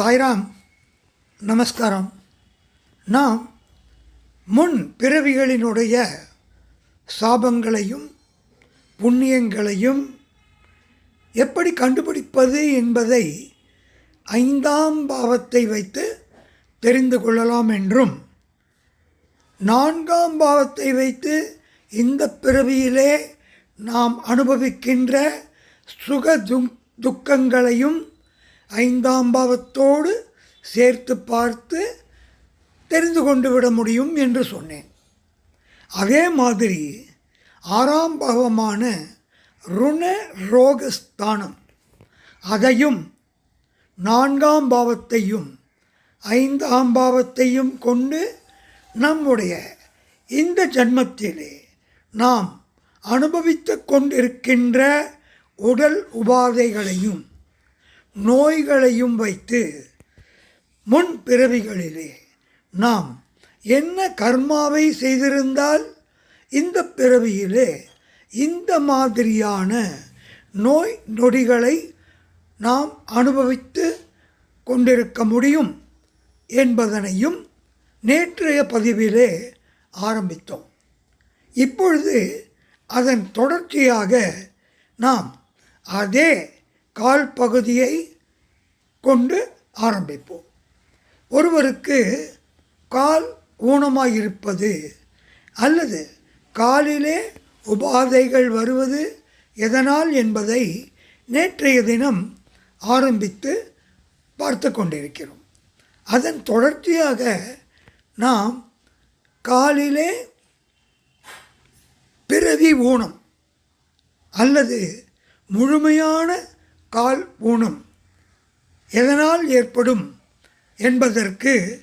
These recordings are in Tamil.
சாய்ராம் நமஸ்காரம். நாம் முன் பிறவிகளினுடைய சாபங்களையும் புண்ணியங்களையும் எப்படி கண்டுபிடிப்பது என்பதை ஐந்தாம் பாவத்தை வைத்து தெரிந்து கொள்ளலாம் என்றும் நான்காம் பாவத்தை வைத்து இந்த பிறவியிலே நாம் அனுபவிக்கின்ற சுக துக்கங்களையும் ஐந்தாம் பாவத்தோடு சேர்த்து பார்த்து தெரிந்து கொண்டு விட முடியும் என்று சொன்னேன். அதே மாதிரி ஆறாம் பாவமான ருண ரோகஸ்தானம் அதையும் நான்காம் பாவத்தையும் ஐந்தாம் பாவத்தையும் கொண்டு நம்முடைய இந்த ஜன்மத்திலே நாம் அனுபவித்து கொண்டிருக்கின்ற உடல் உபாதைகளையும் நோய்களையும் வைத்து முன் பிறவிகளிலே நாம் என்ன கர்மாவை செய்திருந்தால் இந்த பிறவியிலே இந்த மாதிரியான நோய் நொடிகளை நாம் அனுபவித்து கொண்டிருக்க முடியும் என்பதனையும் நேற்றைய பதிவிலே ஆரம்பித்தோம். இப்பொழுது அதன் தொடர்ச்சியாக நாம் அதே கால் பகுதியை கொண்டு ஆரம்பிப்போம். ஒருவருக்கு கால் ஊனமாக இருப்பது அல்லது காலிலே உபாதைகள் வருவது எதனால் என்பதை நேற்றைய தினம் ஆரம்பித்து பார்த்து கொண்டிருக்கிறோம். அதன் தொடர்ச்சியாக நாம் காலிலே பிறவி ஊனம் அல்லது முழுமையான கால் ஊனம் எதனால் ஏற்படும் என்பதற்கு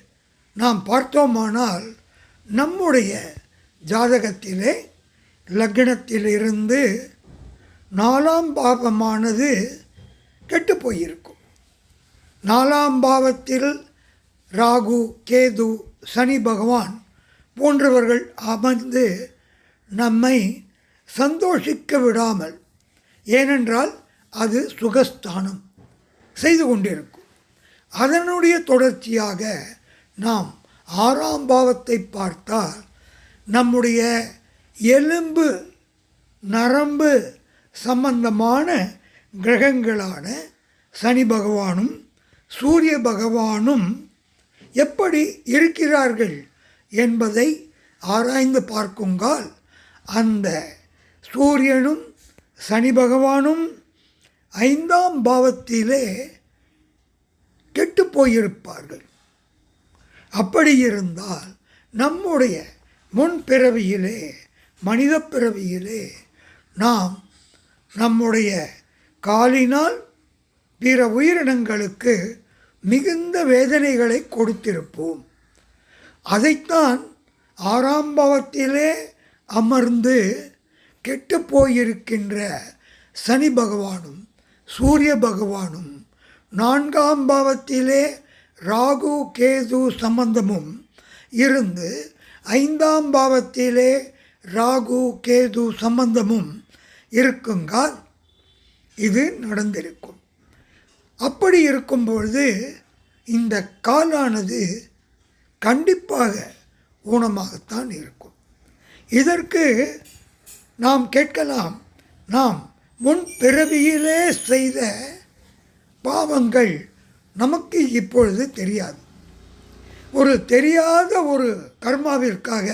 நாம் பார்த்தோமானால் நம்முடைய ஜாதகத்திலே லக்னத்திலிருந்து நாலாம் பாவமானது கெட்டு போயிருக்கும். நாலாம் பாவத்தில் ராகு கேது சனி பகவான் போன்றவர்கள் அமர்ந்து நம்மை சந்தோஷிக்க விடாமல் ஏனென்றால் அது சுகஸ்தானம் செய்து கொண்டிருக்கும். அதனுடைய தொடர்ச்சியாக நாம் ஆறாம் பாவத்தை பார்த்தால் நம்முடைய எலும்பு நரம்பு சம்பந்தமான கிரகங்களான சனி பகவானும் சூரிய பகவானும் எப்படி இருக்கிறார்கள் என்பதை ஆராய்ந்து பார்க்குங்கால் அந்த சூரியனும் சனி பகவானும் ஐந்தாம் பாவத்திலே கெட்டு போயிருப்பார்கள் அப்படி இருந்தால் நம்முடைய முன் பிறவியிலே மனித பிறவியிலே நாம் நம்முடைய காலினால் பிற உயிரினங்களுக்கு மிகுந்த வேதனைகளை கொடுத்திருப்போம். அதைத்தான் ஆறாம் பாவத்திலே அமர்ந்து கெட்டு போயிருக்கின்ற சனி பகவானும் சூரிய பகவானும் நான்காம் பாவத்திலே ராகு கேது சம்பந்தமும் இருந்து ஐந்தாம் பாவத்திலே ராகு கேது சம்பந்தமும் இருக்குங்கால் இது நடந்திருக்கும். அப்படி இருக்கும்பொழுது இந்த காலானது கண்டிப்பாக ஊனமாகத்தான் இருக்கும். இதற்கு நாம் கேட்கலாம் நாம் முன் பிறவியிலே செய்த பாவங்கள் நமக்கு இப்பொழுது தெரியாது. ஒரு தெரியாத ஒரு கர்மாவிற்காக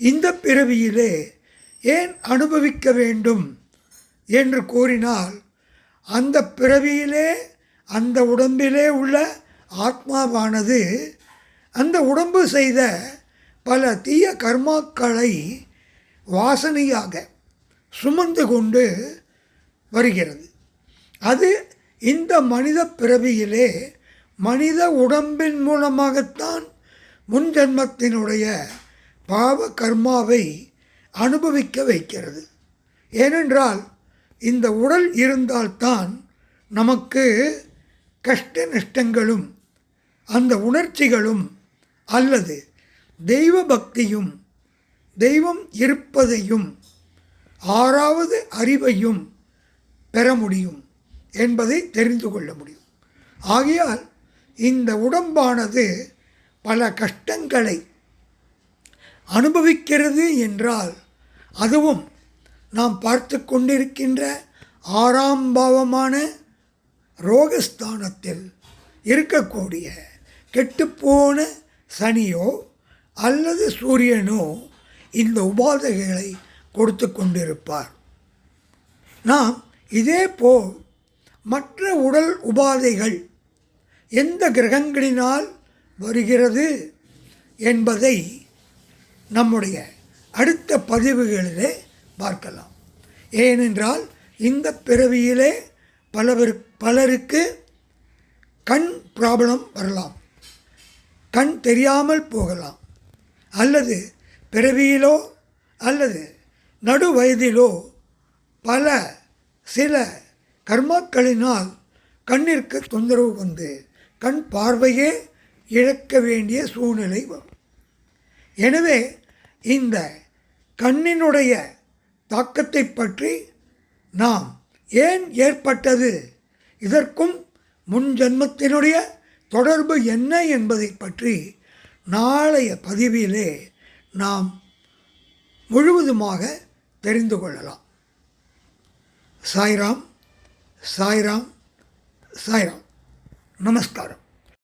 இந்த பிறவியிலே ஏன் அனுபவிக்க வேண்டும் என்று கூறினால் அந்த பிறவியிலே அந்த உடம்பிலே உள்ள ஆத்மாவானது அந்த உடம்பு செய்த பல தீய கர்மாக்களை வாசனையாக சுமந்து கொண்டு வருகிறது. அது இந்த மனித பிறவியிலே மனித உடம்பின் மூலமாகத்தான் முன்ஜென்மத்தினுடைய பாவ கர்மாவை அனுபவிக்க வைக்கிறது. ஏனென்றால் இந்த உடல் இருந்தால்தான் நமக்கு கஷ்ட நஷ்டங்களும் அந்த உணர்ச்சிகளும் அல்லது தெய்வ பக்தியும் தெய்வம் இருப்பதையும் ஆறாவது அறிவையும் பெற முடியும் என்பதை தெரிந்து கொள்ள முடியும். ஆகையால் இந்த உடம்பானது பல கஷ்டங்களை அனுபவிக்கிறது என்றால் அதுவும் நாம் பார்த்து கொண்டிருக்கின்ற ஆறாம் பாவமான ரோகஸ்தானத்தில் இருக்கக்கூடிய கெட்டுப்போன சனியோ அல்லது சூரியனோ இந்த உபாதைகளை கொடுத்து கொண்டிருப்பார். நாம் இதேபோல் மற்ற உடல் உபாதைகள் எந்த கிரகங்களினால் வருகிறது என்பதை நம்முடைய அடுத்த பதிவுகளிலே பார்க்கலாம். ஏனென்றால் இந்த பிறவியிலே பலவர் பலருக்கு கண் ப்ராப்ளம் வரலாம். கண் தெரியாமல் போகலாம். அல்லது பிறவியிலோ அல்லது நடு வயதிலோ பல சில கர்மாக்களினால் கண்ணிற்கு தொந்தரவு வந்து கண் பார்வையே இழக்க வேண்டிய சூழ்நிலை வரும். எனவே இந்த கண்ணினுடைய தாக்கத்தை பற்றி நாம் ஏன் ஏற்பட்டது? இதற்கும் முன் ஜென்மத்தினுடைய தொடர்பு என்ன என்பதை பற்றி நாளைய பதிவிலே நாம் முழுவதுமாக தெரிந்து கொள்ளலாம். சாய்ராம் சாய்ராம் சாய்ராம். நமஸ்காரம்.